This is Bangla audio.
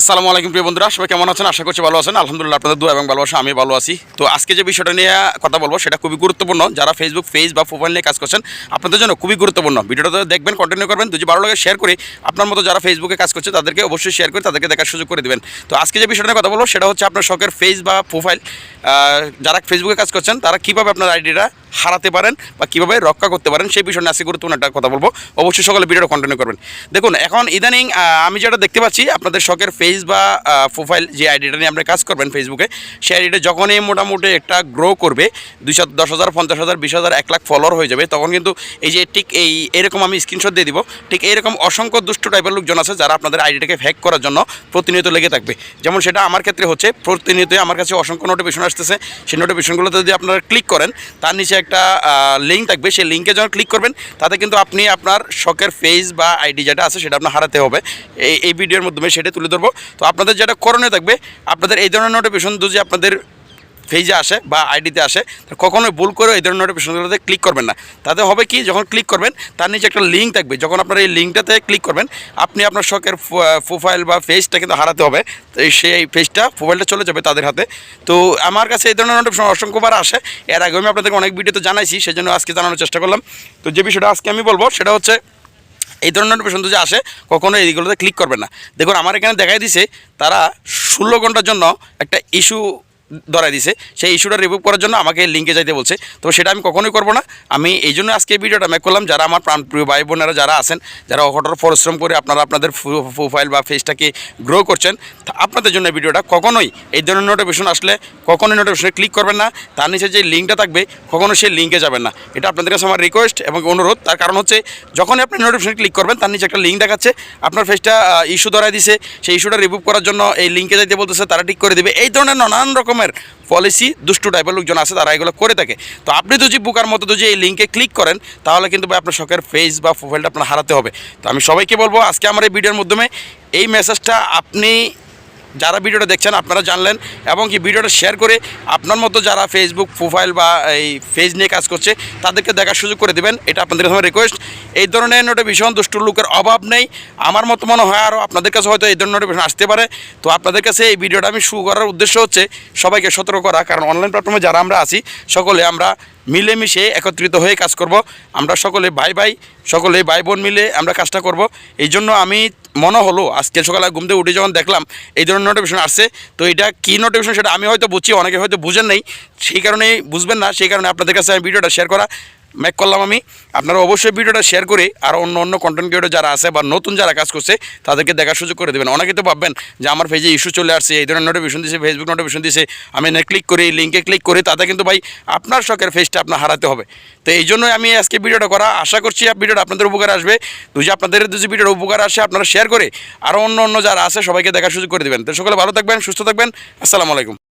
আসসালামু আলাইকুম প্রিয় বন্ধুরা, সবাই কেমন আছেন? আশা করছি ভালো আছেন। আলহামদুলিল্লাহ, আপনাদের দু এবং ভালোবাসা আমি ভালো আছি। তো আজকে যে বিষয়টা নিয়ে কথা বলব, সেটা খুবই গুরুত্বপূর্ণ। যারা ফেসবুক পেজ বা প্রোফাইল নিয়ে কাজ করছেন, আপনাদের জন্য খুবই গুরুত্বপূর্ণ। ভিডিওটা দেখবেন কন্টিনিউ করবেন যদি ভালো লাগে শেয়ার করে আপনার মতো যারা ফেসবুকে কাজ করছে, তাদেরকে অবশ্যই শেয়ার করে, তাদেরকে দেখার সুযোগ করে দেবেন। তো আজকে যে বিষয়টা নিয়ে কথা বলব, সেটা হচ্ছে আপনার শখের ফেজ বা প্রোফাইল যারা ফেসবুকে কাজ করছেন, তারা কীভাবে আপনার আইডিটা হারাতে পারেন বা কীভাবে রক্ষা করতে পারেন, সেই বিষয়ে আজকে গুরুত্বপূর্ণ একটা কথা বলব। অবশ্যই সকলে ভিডিওটা কন্টিনিউ করবেন। দেখুন, এখন ইদানিং আমি যেটা দেখতে পাচ্ছি, আপনাদের শখের ফেস বা প্রোফাইল যে আইডিটা নিয়ে আপনি কাজ করবেন ফেসবুকে সেই আইডিটা যখনই মোটামুটি একটা গ্রো করবে দুইশো দশ হাজার, পঞ্চাশ হাজার, বিশ হাজার, এক লাখ ফলোয়ার হয়ে যাবে, তখন কিন্তু এই যে ঠিক এই, এরকম আমি স্ক্রিনশট দিয়ে দিব, ঠিক এরকম অসংখ্য দুষ্ট টাইপের লোকজন আছে যারা আপনাদের আইডিটাকে হ্যাক করার জন্য প্রতিনিয়ত লেগে থাকবে। যেমন সেটা আমার ক্ষেত্রে হচ্ছে, প্রতিনিয়তই আমার কাছে অসংখ্য নোটিফিকেশন আসতেছে, সেই নোটিফিকেশনগুলোতে যদি আপনারা ক্লিক করেন, তার নিচে একটা লিঙ্ক থাকবে, সেই লিঙ্কে যখন ক্লিক করবেন, তাতে কিন্তু আপনি আপনার শখের ফেস বা আইডি যেটা আছে, সেটা আপনার হারাতে হবে। এই এই ভিডিওর মাধ্যমে সেটা তুলে ধরবো। তো আপনাদের যেটা করণীয় থাকবে, আপনাদের এই ধরনের নোটিফিকেশন যদি আপনাদের পেজে আসে বা আইডিতে আসে, তো কখনোই ভুল করে এই ধরনের নোটিফিকেশনগুলোতে ক্লিক করবেন না। তাতে হবে কি, যখন ক্লিক করবেন, তার নিচে একটা লিঙ্ক থাকবে। যখন আপনার এই লিঙ্কটাতে ক্লিক করবেন, আপনি আপনার শখের প্রোফাইল বা পেজটা কিন্তু হারাতে হবে। তো সেই পেজটা প্রোফাইলটা চলে যাবে তাদের হাতে। তো আমার কাছে এই ধরনের নোটিফিকেশন অসংখ্যবার আসে। এর আগে আমি আপনাদেরকে অনেক ভিডিওতে জানাইছি, সেজন্য আজকে জানানোর চেষ্টা করলাম। তো যে বিষয়টা আজকে আমি বলব, সেটা হচ্ছে, এই ধরনের নোটিফিকেশন যদি আসে কখনো এইগুলোতে ক্লিক করবেন না। দেখুন, আমার এখানে দেখাই দিছে, তারা ষোলো ঘণ্টার জন্য একটা ইস্যু ধরাই দিছে, সেই ইস্যুটা রিমুভ করার জন্য আমাকে লিঙ্কে যাইতে বলছে। তো সেটা আমি কখনোই করব না। আমি এই জন্য আজকে ভিডিওটা মেক করলাম। যারা আমার প্রাণপ্রিয় ভাই বোনেরা যারা আছেন, যারা কঠোর পরিশ্রম করে আপনারা আপনাদের প্রোফাইল বা ফেসটাকে গ্রো করছেন আপনাদের জন্য ভিডিওটা কখনোই এই ধরনের নোটিফিকেশন আসলে কখনোই নোটিফিকেশনে ক্লিক করবেন না। তার নিচে যে লিঙ্কটা থাকবে, কখনো সেই লিঙ্কে যাবেন না। এটা আপনাদের কাছে আমার রিকোয়েস্ট এবং অনুরোধ। তার কারণ হচ্ছে, যখনই আপনি নোটিফিকেশন ক্লিক করবেন, তার নিচে একটা লিঙ্ক দেখাচ্ছে, আপনার ফেসটা ইস্যু ধরাই দিছে। সেই ইস্যুটা রিমুভ করার জন্য এই লিঙ্কে যাইতে বলতেছে, তারা ঠিক করে দেবে। এই ধরনের নানান রকমের পলিসি দুষ্টু টাইপের লোকজন আছে, তারা এগুলো করে থাকে। তো আপনি যদি বুকার মতো যদি এই লিঙ্কে ক্লিক করেন, তাহলে কিন্তু ভাই আপনার শখের ফেস বা প্রোফাইলটা আপনার হারাতে হবে। তো আমি সবাইকে বলব, আজকে আমার এই ভিডিওর মাধ্যমে এই মেসেজটা আপনি যারা ভিডিওটা দেখছেন আপনারা জানলেন এবং কি ভিডিওটা শেয়ার করে আপনার মতো যারা ফেসবুক প্রোফাইল বা এই পেজ নিয়ে কাজ করছে, তাদেরকে দেখার সুযোগ করে দেবেন। এটা আপনাদের কাছে রিকোয়েস্ট এই ধরনের নোটিফিকেশন দুষ্ট লোকের অভাব নেই। আমার মতো মনে হয় আরও আপনাদের কাছে হয়তো এই ধরনের নোটিফিকেশন আসতে পারে। তো আপনাদের কাছে এই ভিডিওটা আমি শুরু করার উদ্দেশ্য হচ্ছে সবাইকে সতর্ক করা। কারণ অনলাইন প্ল্যাটফর্মে যারা আমরা আছি, সকলে আমরা মিলেমিশে একত্রিত হয়ে কাজ করব। আমরা সকলে ভাই ভাই সকলে ভাই বোন মিলে আমরা কাজটা করব। এই জন্য আমি মনে হলো আজকে সকালে ঘুম থেকে উঠে যখন দেখলাম এই ধরনের নোটিফিকেশন আসছে, তো এটা কী নোটিফিকেশন সেটা আমি হয়তো বুঝি, অনেকে হয়তো বুঝেন নাই, সেই কারণেই বুঝবেন না, সেই কারণে আপনাদের কাছে আমি ভিডিওটা শেয়ার করা। মেক করলাম আমি। আপনারা অবশ্যই ভিডিওটা শেয়ার করে আর অন্য অন্য কন্টেন্ট ক্রিয়েটর যারা আছে বা নতুন যারা কাজ করছে, তাদেরকে দেখার সুযোগ করে দেবেন। অনেকে তো ভাববেন যে আমার পেজে ইস্যু চলে আসছে, এই ধরনের নোটিফিকেশন দিয়েছে ফেসবুক নোটিফিকেশন দিয়েছে আমি না ক্লিক করি লিঙ্কে ক্লিক করি, তাতে কিন্তু ভাই আপনার শখের ফেসটা আপনার হারাতে হবে। তো এই জন্যই আমি আজকে ভিডিওটা করা, আশা করছি ভিডিওটা আপনাদের উপকার আসবে। যদি আপনাদের যদি ভিডিওর উপকার আসে, আপনারা শেয়ার করে আরও অন্য অন্য যারা আছে, সবাইকে দেখার সুযোগ করে দেবেন। তো সকলে ভালো থাকবেন, সুস্থ থাকবেন। আসসালামু আলাইকুম।